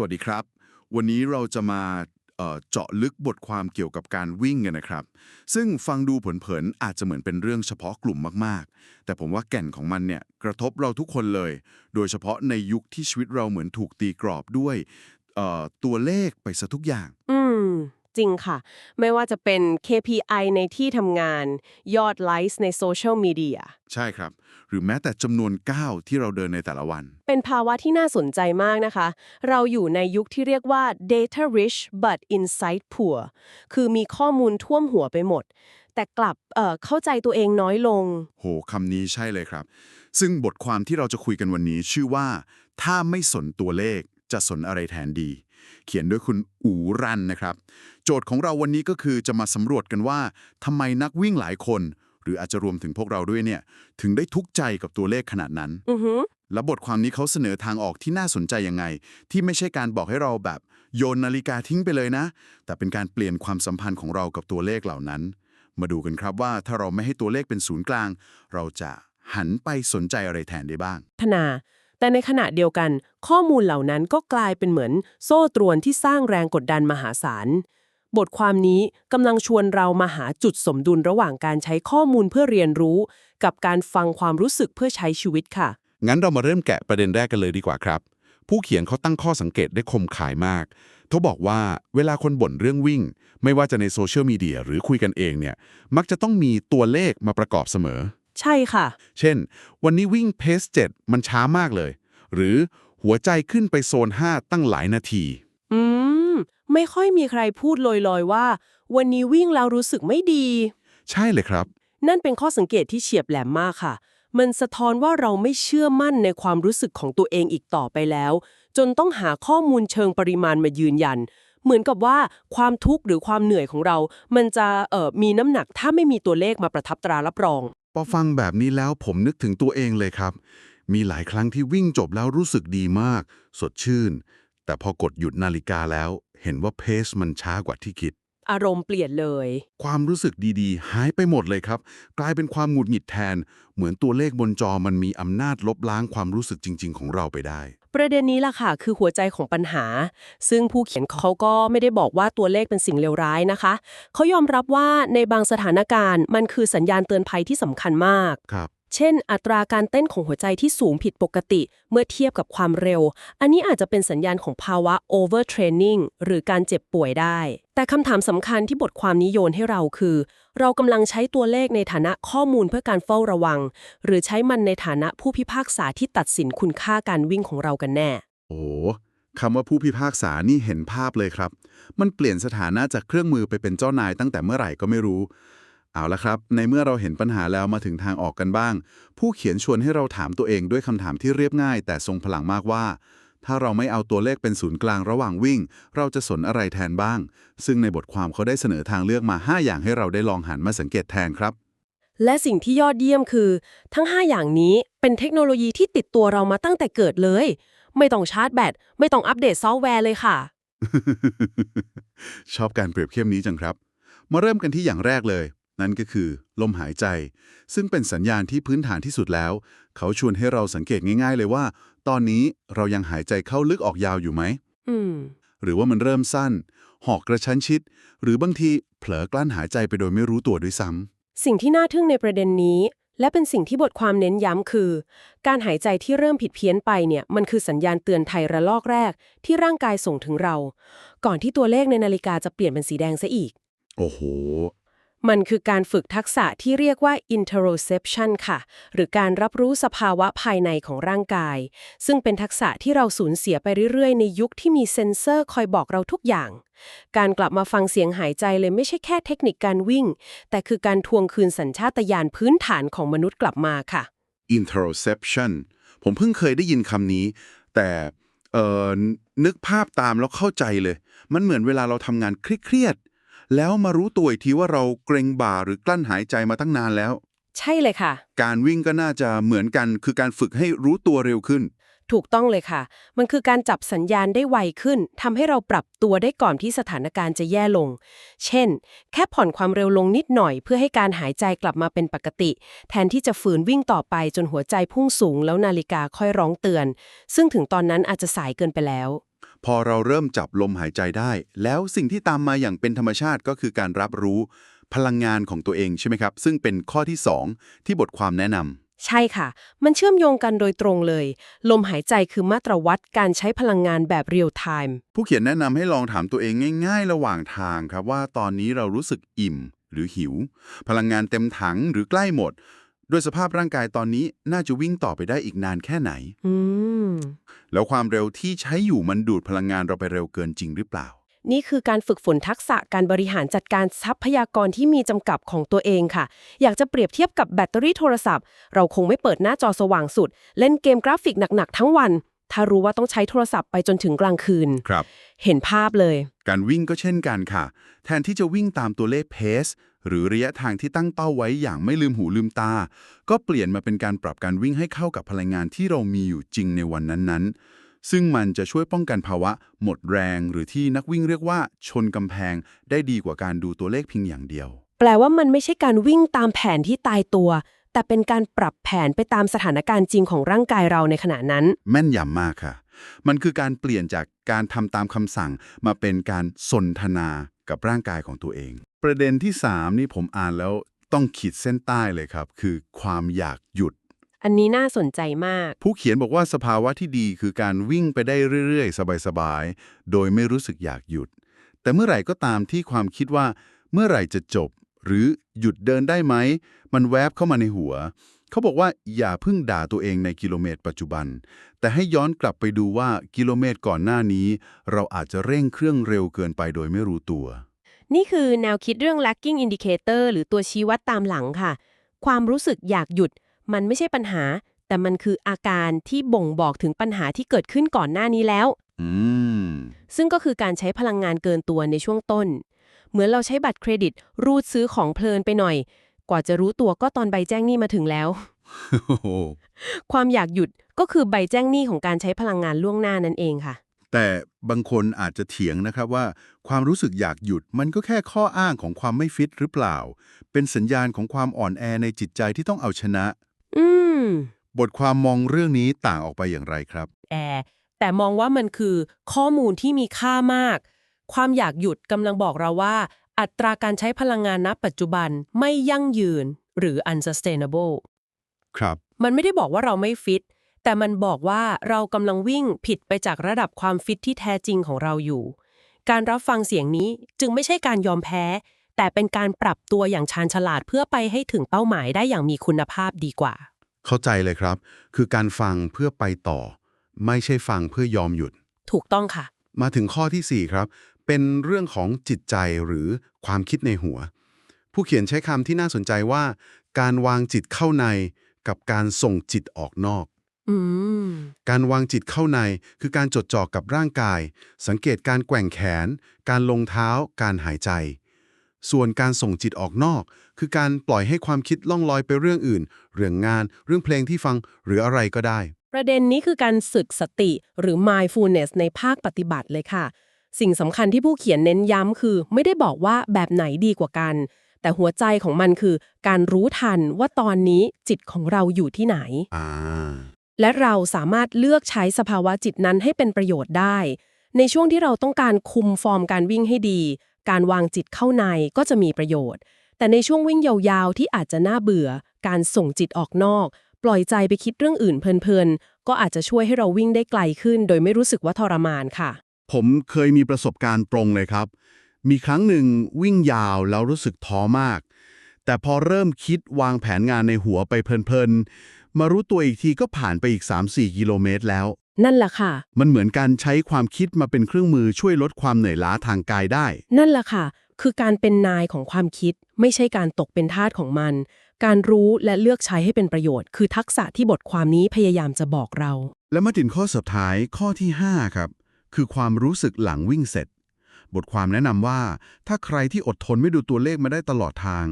สวัสดีครับ วันนี้เราจะมาเจาะลึกบทความเกี่ยวกับการวิ่งกันนะครับ ซึ่งฟังดูเผินๆอาจจะเหมือนเป็นเรื่องเฉพาะกลุ่มมากๆ แต่ผมว่าแก่นของมันเนี่ยกระทบเราทุกคนเลย โดยเฉพาะในยุคที่ชีวิตเราเหมือนถูกตีกรอบด้วยตัวเลขไปซะทุกอย่าง อื จริงค่ะ ไม่ว่าจะเป็น KPI ในที่ทำงาน ยอดไลค์ในโซเชียลมีเดีย ใช่ครับ หรือแม้แต่จำนวนก้าวที่เราเดินในแต่ละวัน เป็นภาวะที่น่าสนใจมากนะคะ เราอยู่ในยุคที่เรียกว่า data rich but insight poor คือมีข้อมูลท่วมหัวไปหมด แต่กลับเอ่อเข้าใจตัวเองน้อยลง โหคำนี้ใช่เลยครับ ซึ่งบทความที่เราจะคุยกันวันนี้ชื่อว่า ถ้าไม่สนตัวเลขจะสนอะไรแทนดี เขียนด้วยคุณอูรันนะครับ โจทย์ของเราวันนี้ก็คือจะมาสำรวจกันว่าทำไมนักวิ่งหลายคน หรืออาจจะรวมถึงพวกเราด้วยเนี่ย ถึงได้ทุกข์ใจกับตัวเลขขนาดนั้นอือหือและบทความนี้เขาเสนอทางออกที่น่าสนใจยังไง ที่ไม่ใช่การบอกให้เราแบบโยนนาฬิกาทิ้งไปเลยนะ แต่เป็นการเปลี่ยนความสัมพันธ์ของเรากับตัวเลขเหล่านั้น มาดูกันครับว่าถ้าเราไม่ให้ตัวเลขเป็นศูนย์กลาง เราจะหันไปสนใจอะไรแทนได้บ้างพัฒนา แต่ในขณะเดียวกัน ข้อมูลเหล่านั้นก็กลายเป็นเหมือนโซ่ตรวนที่สร้างแรงกดดันมหาศาล บทความนี้กำลังชวนเรามาหาจุดสมดุลระหว่างการใช้ข้อมูลเพื่อเรียนรู้ กับการฟังความรู้สึกเพื่อใช้ชีวิตค่ะ งั้นเรามาเริ่มแกะประเด็นแรกกันเลยดีกว่าครับ ผู้เขียนเขาตั้งข้อสังเกตได้คมขายมากเขาบอกว่าเวลาคนบ่นเรื่องวิ่ง ไม่ว่าจะในโซเชียลมีเดียหรือคุยกันเองเนี่ยมักจะต้องมีตัวเลขมาประกอบเสมอ ใช่ค่ะ เช่น วันนี้วิ่งเพส7มันช้ามากเลย หรือหัวใจขึ้นไปโซน 5 ตั้งหลายนาที อืม ไม่ค่อยมีใครพูดลอยๆว่า วันนี้วิ่งแล้วรู้สึกไม่ดี ใช่เลยครับ นั่นเป็นข้อสังเกตที่เฉียบแหลมมากค่ะ มันสะท้อนว่าเราไม่เชื่อมั่นในความรู้สึกของตัวเองอีกต่อไปแล้ว จนต้องหาข้อมูลเชิงปริมาณมายืนยัน เหมือนกับว่าความทุกข์หรือความเหนื่อยของเรา มันจะเอ่อมีน้ำหนักถ้าไม่มีตัวเลขมาประทับตรารับรองพ อฟังแบบนี้แล้วผมนึกถึงตัวเองเลยครับ มีหลายครั้งที่วิ่งจบแล้วรู้สึกดีมาก สดชื่น แต่พอกดหยุดนาฬิกาแล้ว เห็นว่าเพสมันช้ากว่าที่คิด อารมณ์เปลี่ยนเลย ความรู้สึกดีๆ หายไปหมดเลยครับ กลายเป็นความหงุดหงิดแทน เหมือนตัวเลขบนจอมันมีอำนาจลบล้างความรู้สึกจริง ๆ ของเราไปได้ ประเด็นนี้ล่ะค่ะ คือหัวใจของปัญหา ซึ่งผู้เขียนเขาก็ไม่ได้บอกว่าตัวเลขเป็นสิ่งเลวร้ายนะคะ เขายอมรับว่าในบางสถานการณ์ มันคือสัญญาณเตือนภัยที่สำคัญมาก ครับ เช่น อัตราการเต้นของหัวใจที่สูงผิดปกติเมื่อเทียบกับความเร็ว อันนี้อาจจะเป็นสัญญาณของภาวะ overtraining หรือการเจ็บป่วยได้ แต่คำถามสำคัญที่บทความนี้โยนให้เราคือ เรากำลังใช้ตัวเลขในฐานะข้อมูลเพื่อการเฝ้าระวัง หรือใช้มันในฐานะผู้พิพากษาที่ตัดสินคุณค่าการวิ่งของเรากันแน่ โอ้คำว่าผู้พิพากษานี่เห็นภาพเลยครับ มันเปลี่ยนสถานะจากเครื่องมือไปเป็นเจ้านายตั้งแต่เมื่อไหร่ก็ไม่รู้ เอาละครับ ในเมื่อเราเห็นปัญหาแล้วมาถึงทางออกกันบ้าง ผู้เขียนชวนให้เราถามตัวเองด้วยคำถามที่เรียบง่าย แต่ทรงพลังมากว่า ถ้าเราไม่เอาตัวเลขเป็นศูนย์กลางระหว่างวิ่ง เราจะสนอะไรแทนบ้าง ซึ่งในบทความเขาได้เสนอทางเลือกมา 5 อย่างให้เราได้ลองหันมาสังเกตแทนครับ และสิ่งที่ยอดเยี่ยมคือ ทั้ง 5 อย่างนี้เป็นเทคโนโลยีที่ติดตัวเรามาตั้งแต่เกิดเลย ไม่ต้องชาร์จแบตไม่ต้องอัปเดตซอฟต์แวร์เลยค่ะ ชอบการเปรียบเทียบนี้จังครับ มาเริ่มกันที่อย่างแรกเลย นั่นก็คือ ลมหายใจ ซึ่งเป็นสัญญาณที่พื้นฐานที่สุดแล้ว เขาชวนให้เราสังเกตง่าย ๆ เลยว่า ตอนนี้เรายังหายใจเข้าลึกออกยาวอยู่ไหมอืม หรือว่ามันเริ่มสั้น หอกกระชั้นชิด หรือบางทีเผลอกลั้นหายใจไปโดยไม่รู้ตัวด้วยซ้ำสิ่งที่น่าทึ่งในประเด็นนี้ และเป็นสิ่งที่บทความเน้นย้ำคือ การหายใจที่เริ่มผิดเพี้ยนไปเนี่ยมันคือสัญญาณเตือนไทยระลอกแรก ที่ร่างกายส่งถึงเรา ก่อนที่ตัวเลขในนาฬิกาจะเปลี่ยนเป็นสีแดงซะอีก โอ้โห มันคือการฝึกทักษะที่เรียกว่า interoception ค่ะ หรือการรับรู้สภาวะภายในของร่างกาย ซึ่งเป็นทักษะที่เราสูญเสียไปเรื่อยๆ ในยุคที่มีเซ็นเซอร์คอยบอกเราทุกอย่าง การกลับมาฟังเสียงหายใจเลยไม่ใช่แค่เทคนิคการวิ่ง แต่คือการทวงคืนสัญชาตญาณพื้นฐานของมนุษย์กลับมาค่ะ interoception ผมเพิ่งเคยได้ยินคำนี้ แต่เอ่อนึกภาพตามแล้วเข้าใจเลย มันเหมือนเวลาเราทำงานเครียด แล้วมารู้ตัวอีกทีว่าเราเกรงบ่าหรือกลั้นหายใจมาตั้งนานแล้ว ใช่เลยค่ะ การวิ่งก็น่าจะเหมือนกัน คือการฝึกให้รู้ตัวเร็วขึ้น ถูกต้องเลยค่ะ มันคือการจับสัญญาณได้ไวขึ้นทำให้เราปรับตัวได้ก่อนที่สถานการณ์จะแย่ลง เช่น แค่ผ่อนความเร็วลงนิดหน่อย เพื่อให้การหายใจกลับมาเป็นปกติ แทนที่จะฝืนวิ่งต่อไปจนหัวใจพุ่งสูง แล้วนาฬิกาค่อยร้องเตือน ซึ่งถึงตอนนั้นอาจจะสายเกินไปแล้ว พอเราเริ่มจับลมหายใจได้ แล้วสิ่งที่ตามมาอย่างเป็นธรรมชาติก็คือการรับรู้พลังงานของตัวเองใช่ไหมครับ ซึ่งเป็นข้อที่ 2 ที่บทความแนะนำใช่ค่ะ มันเชื่อมโยงกันโดยตรงเลย ลมหายใจคือมาตรวัดการใช้พลังงานแบบเรียลไทม์ ผู้เขียนแนะนำให้ลองถามตัวเองง่าย ๆ ระหว่างทางครับว่าตอนนี้เรารู้สึกอิ่มหรือหิว พลังงานเต็มถังหรือใกล้หมด ด้วยสภาพร่างกายตอนนี้น่าจะวิ่งต่อไปได้อีกนานแค่ไหน อืม แล้วความเร็วที่ใช้อยู่มันดูดพลังงานเราไปเร็วเกินจริงหรือเปล่า นี่คือการฝึกฝนทักษะการบริหารจัดการทรัพยากรที่มีจำกัดของตัวเองค่ะ อยากจะเปรียบเทียบกับแบตเตอรี่โทรศัพท์ เราคงไม่เปิดหน้าจอสว่างสุด เล่นเกมกราฟิกหนัก ๆ ทั้งวัน ถ้ารู้ว่าต้องใช้โทรศัพท์ไปจนถึงกลางคืน ครับ เห็นภาพเลย การวิ่งก็เช่นกันค่ะ แทนที่จะวิ่งตามตัวเลขเพส หรือระยะทางที่ตั้งเป้าไว้อย่างไม่ลืมหูลืมตา ก็เปลี่ยนมาเป็นการปรับการวิ่งให้เข้ากับพลังงานที่เรามีอยู่จริงในวันนั้นๆ ซึ่งมันจะช่วยป้องกันภาวะ หมดแรงหรือที่นักวิ่งเรียกว่าชนกำแพง ได้ดีกว่าการดูตัวเลขเพียงอย่างเดียว แปลว่ามันไม่ใช่การวิ่งตามแผนที่ตายตัว แต่เป็นการปรับแผนไปตามสถานการณ์จริงของร่างกายเราในขณะนั้น แม่นยำมากค่ะ มันคือการเปลี่ยนจากการทำตามคำสั่งมาเป็นการสนทนากับร่างกายของตัวเอง ประเด็นที่ 3 นี่ผมอ่านแล้วต้องขีดเส้นใต้เลยครับ คือความอยากหยุด อันนี้น่าสนใจมาก ผู้เขียนบอกว่าสภาวะที่ดีคือการวิ่งไปได้เรื่อยๆ สบายๆ โดยไม่รู้สึกอยากหยุด แต่เมื่อไหร่ก็ตามที่ความคิดว่า เมื่อไหร่จะจบ หรือหยุดเดินได้ไหม มันแวบเข้ามาในหัว เขาบอกว่าอย่าเพิ่งด่าตัวเองในกิโลเมตรปัจจุบัน แต่ให้ย้อนกลับไปดูว่ากิโลเมตรก่อนหน้านี้ เราอาจจะเร่งเครื่องเร็วเกินไปโดยไม่รู้ตัว นี่คือแนวคิดเรื่อง lagging indicator หรือตัวชี้วัดตามหลังค่ะ ความรู้สึกอยากหยุด มันไม่ใช่ปัญหา แต่มันคืออาการที่บ่งบอกถึงปัญหาที่เกิดขึ้นก่อนหน้านี้แล้วอืมซึ่งก็คือการใช้พลังงานเกินตัวในช่วงต้น เหมือนเราใช้บัตรเครดิต รูดซื้อของเพลินไปหน่อย กว่าจะรู้ตัวก็ตอนใบแจ้งหนี้มาถึงแล้ว ความอยากหยุดก็คือใบแจ้งหนี้ของการใช้พลังงานล่วงหน้านั่นเองค่ะ แต่บางคนอาจจะเถียงนะครับว่า ความรู้สึกอยากหยุดมันก็แค่ข้ออ้างของความไม่ฟิตหรือเปล่า เป็นสัญญาณของความอ่อนแอในจิตใจที่ต้องเอาชนะ อืม บทความมองเรื่องนี้ต่างออกไปอย่างไรครับ แอร์แต่มองว่ามันคือข้อมูลที่มีค่ามาก ความอยากหยุดกำลังบอกเราว่า อัตราการใช้พลังงานณปัจจุบันไม่ยั่งยืน หรือ unsustainable ครับ มันไม่ได้บอกว่าเราไม่ฟิต แต่มันบอกว่าเรากำลังวิ่งผิดไปจากระดับความฟิตที่แท้จริงของเราอยู่ การรับฟังเสียงนี้จึงไม่ใช่การยอมแพ้ แต่เป็นการปรับตัวอย่างชาญฉลาดเพื่อไปให้ถึงเป้าหมายได้อย่างมีคุณภาพดีกว่า เข้าใจเลยครับ คือการฟังเพื่อไปต่อ ไม่ใช่ฟังเพื่อยอมหยุด ถูกต้องค่ะ มาถึงข้อที่ 4 ครับ เป็นเรื่องของจิตใจหรือความคิดในหัว ผู้เขียนใช้คำที่น่าสนใจว่า การวางจิตเข้าในกับการส่งจิตออกนอกอืม การวางจิตเข้าในคือการจดจ่อกับร่างกาย สังเกตการแกว่งแขน การลงเท้า การหายใจ ส่วนการส่งจิตออกนอก คือการปล่อยให้ความคิดล่องลอยไปเรื่องอื่น เรื่องงาน เรื่องเพลงที่ฟังหรืออะไรก็ได้ ประเด็นนี้คือการสึกสติหรือ mindfulness ในภาคปฏิบัติเลยค่ะ สิ่งสำคัญที่ผู้เขียนเน้นย้ำคือ ไม่ได้บอกว่าแบบไหนดีกว่ากัน แต่หัวใจของมันคือ การรู้ทันว่าตอนนี้จิตของเราอยู่ที่ไหนอ่า และเราสามารถเลือกใช้สภาวะจิตนั้นให้เป็นประโยชน์ได้ ในช่วงที่เราต้องการคุมฟอร์มการวิ่งให้ดี การวางจิตเข้าในก็จะมีประโยชน์ แต่ในช่วงวิ่งยาวๆ ที่อาจจะน่าเบื่อ การส่งจิตออกนอก ปล่อยใจไปคิดเรื่องอื่นเพลินๆ ก็อาจจะช่วยให้เราวิ่งได้ไกลขึ้น โดยไม่รู้สึกว่าทรมานค่ะ ผมเคยมีประสบการณ์ตรงเลยครับ มีครั้งหนึ่งวิ่งยาวแล้วรู้สึกท้อมาก แต่พอเริ่มคิดวางแผนงานในหัวไปเพลินๆ มารู้ตัวอีกทีก็ผ่านไปอีก 3-4 กิโลเมตรแล้ว นั่นแหละค่ะ มันเหมือนการใช้ความคิดมาเป็นเครื่องมือช่วยลดความเหนื่อยล้าทางกายได้ นั่นแหละค่ะ คือการเป็นนายของความคิด ไม่ใช่การตกเป็นทาสของมัน การรู้และเลือกใช้ให้เป็นประโยชน์ คือทักษะที่บทความนี้พยายามจะบอกเรา แล้วมาถึงข้อสุดท้ายข้อที่ 5 ครับ คือความรู้สึกหลังวิ่งเสร็จ บทความแนะนำว่า ถ้าใครที่อดทนไม่ดูตัวเลขมาได้ตลอดทาง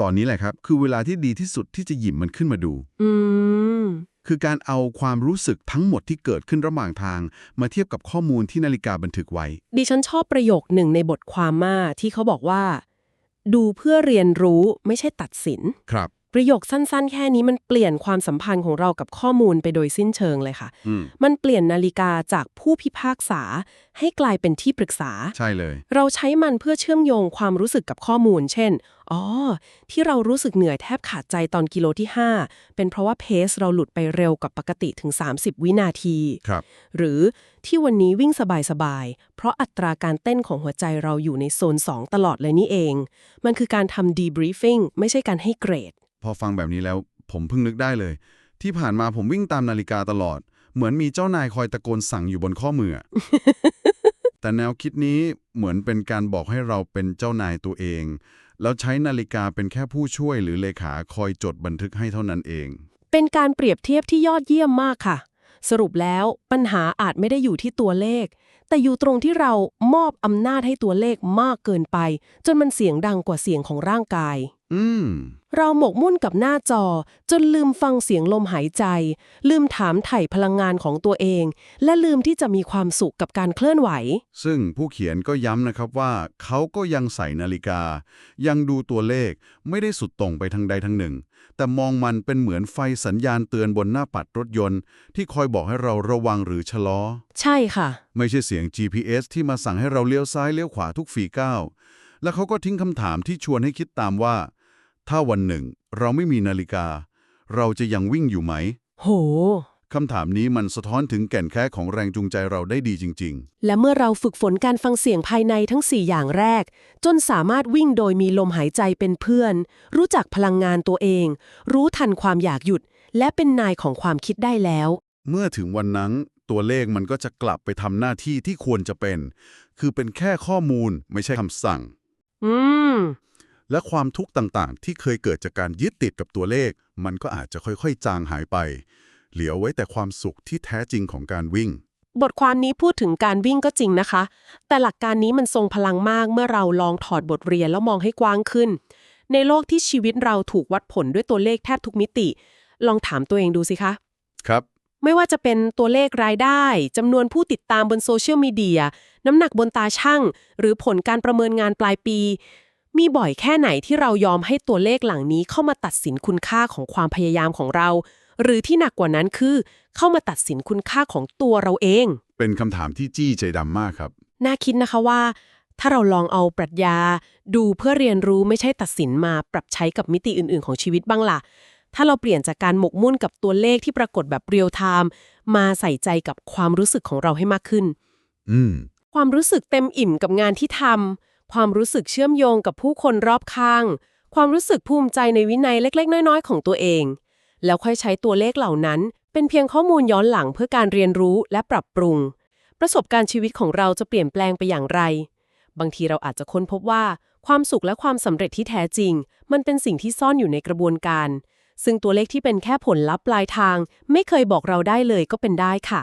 ตอนนี้แหละครับ คือเวลาที่ดีที่สุดที่จะหยิบมันขึ้นมาดู อืม คือการเอาความรู้สึกทั้งหมดที่เกิดขึ้นระหว่างทาง มาเทียบกับข้อมูลที่นาฬิกาบันทึกไว้ ดิฉันชอบประโยคหนึ่งในบทความมากที่เขาบอกว่า ดูเพื่อเรียนรู้ไม่ใช่ตัดสิน ครับ ประโยคสั้นๆ แค่นี้มันเปลี่ยนความสัมพันธ์ของเรากับข้อมูลไปโดยสิ้นเชิงเลยค่ะอืมมันเปลี่ยนนาฬิกาจากผู้พิพากษา ให้กลายเป็นที่ปรึกษา ใช่เลย เราใช้มันเพื่อเชื่อมโยงความรู้สึกกับข้อมูล เช่น อ๋อ ที่เรารู้สึกเหนื่อยแทบขาดใจตอนกิโลที่ 5 เป็นเพราะว่าเพสเราหลุดไปเร็วกว่าปกติถึง 30 วินาที ครับ หรือที่วันนี้วิ่งสบายๆ เพราะอัตราการเต้นของหัวใจเราอยู่ในโซน 2 ตลอดเลยนี่เอง มันคือการทำ debriefing ไม่ใช่การให้เกรด พอฟังแบบนี้แล้วผมเพิ่งนึกได้เลย ที่ผ่านมาผมวิ่งตามนาฬิกาตลอด เหมือนมีเจ้านายคอยตะโกนสั่งอยู่บนข้อมืออะแต่แนวคิดนี้เหมือนเป็นการบอกให้เราเป็นเจ้านายตัวเอง แล้วใช้นาฬิกาเป็นแค่ผู้ช่วยหรือเลขาคอยจดบันทึกให้เท่านั้นเอง เป็นการเปรียบเทียบที่ยอดเยี่ยมมากค่ะ สรุปแล้วปัญหาอาจไม่ได้อยู่ที่ตัวเลข แต่อยู่ตรงที่เรามอบอำนาจให้ตัวเลขมากเกินไป จนมันเสียงดังกว่าเสียงของร่างกาย อืม เราหมกมุ่นกับหน้าจอ จนลืมฟังเสียงลมหายใจ ลืมถามไถ่พลังงานของตัวเอง และลืมที่จะมีความสุขกับการเคลื่อนไหว ซึ่งผู้เขียนก็ย้ำนะครับว่า เขาก็ยังใส่นาฬิกา ยังดูตัวเลขไม่ได้สุดตรงไปทางใดทางหนึ่ง แต่มองมันเป็นเหมือนไฟสัญญาณเตือนบนหน้าปัดรถยนต์ ที่คอยบอกให้เราระวังหรือชะลอ ใช่ค่ะ ไม่ใช่เสียง GPS ที่มาสั่งให้เราเลี้ยวซ้ายเลี้ยวขวาทุกฝีก้าว และเขาก็ทิ้งคำถามที่ชวนให้คิดตามว่า ถ้าวันหนึ่ง เราไม่มีนาฬิกา เราจะยังวิ่งอยู่ไหม โห คำถามนี้มันสะท้อนถึงแก่นแค่ของแรงจูงใจเราได้ดีจริงและเมื่อเราฝึกฝนการฟังเสียงภายในทั้ง 4 อย่างแรก จนสามารถวิ่งโดยมีลมหายใจเป็นเพื่อน รู้จักพลังงานตัวเอง รู้ทันความอยากหยุด และเป็นนายของความคิดได้แล้วๆเมื่อถึงวันนั้นตัวเลขมันก็จะกลับไปทำหน้าที่ที่ควรจะเป็น คือเป็นแค่ข้อมูลไม่ใช่คำสั่ง อืม และความทุกข์ต่างๆ ที่เคยเกิดจากการยึดติดกับตัวเลข มันก็อาจจะค่อยๆ จางหายไป เหลือไว้แต่ความสุขที่แท้จริงของการวิ่ง บทความนี้พูดถึงการวิ่งก็จริงนะคะ แต่หลักการนี้มันทรงพลังมากเมื่อเราลองถอดบทเรียนแล้วมองให้กว้างขึ้น ในโลกที่ชีวิตเราถูกวัดผลด้วยตัวเลขแทบทุกมิติ ลองถามตัวเองดูสิคะ ครับ ไม่ว่าจะเป็นตัวเลขรายได้จำนวนผู้ติดตามบนโซเชียลมีเดียน้ำหนักบนตาช่าง หรือผลการประเมินงานปลายปี มีบ่อยแค่ไหนที่เรายอมให้ตัวเลขหลังนี้เข้ามาตัดสินคุณค่าของความพยายามของเรา หรือที่หนักกว่านั้นคือเข้ามาตัดสินคุณค่าของตัวเราเอง เป็นคำถามที่จี้ใจดำมากครับ น่าคิดนะคะว่า ถ้าเราลองเอาปรัชญา ดูเพื่อเรียนรู้ไม่ใช่ตัดสินมาปรับใช้กับมิติอื่น ๆ ของชีวิตบ้างล่ะ ถ้าเราเปลี่ยนจากการหมกมุ่นกับตัวเลขที่ปรากฏแบบเรียลไทม์มาใส่ใจกับความรู้สึกของเราให้มากขึ้น อืม ความรู้สึกเต็มอิ่มกับงานที่ทำความรู้สึกเชื่อมโยงกับผู้คนรอบข้าง ความรู้สึกภูมิใจในวินัยเล็ก ๆ น้อย ๆ ของตัวเอง แล้วค่อยใช้ตัวเลขเหล่านั้น เป็นเพียงข้อมูลย้อนหลังเพื่อการเรียนรู้และปรับปรุง ประสบการณ์ชีวิตของเราจะเปลี่ยนแปลงไปอย่างไร บางทีเราอาจจะค้นพบว่า ความสุขและความสำเร็จที่แท้จริง มันเป็นสิ่งที่ซ่อนอยู่ในกระบวนการ ซึ่งตัวเลขที่เป็นแค่ผลลัพธ์ปลายทาง ไม่เคยบอกเราได้เลยก็เป็นได้ค่ะ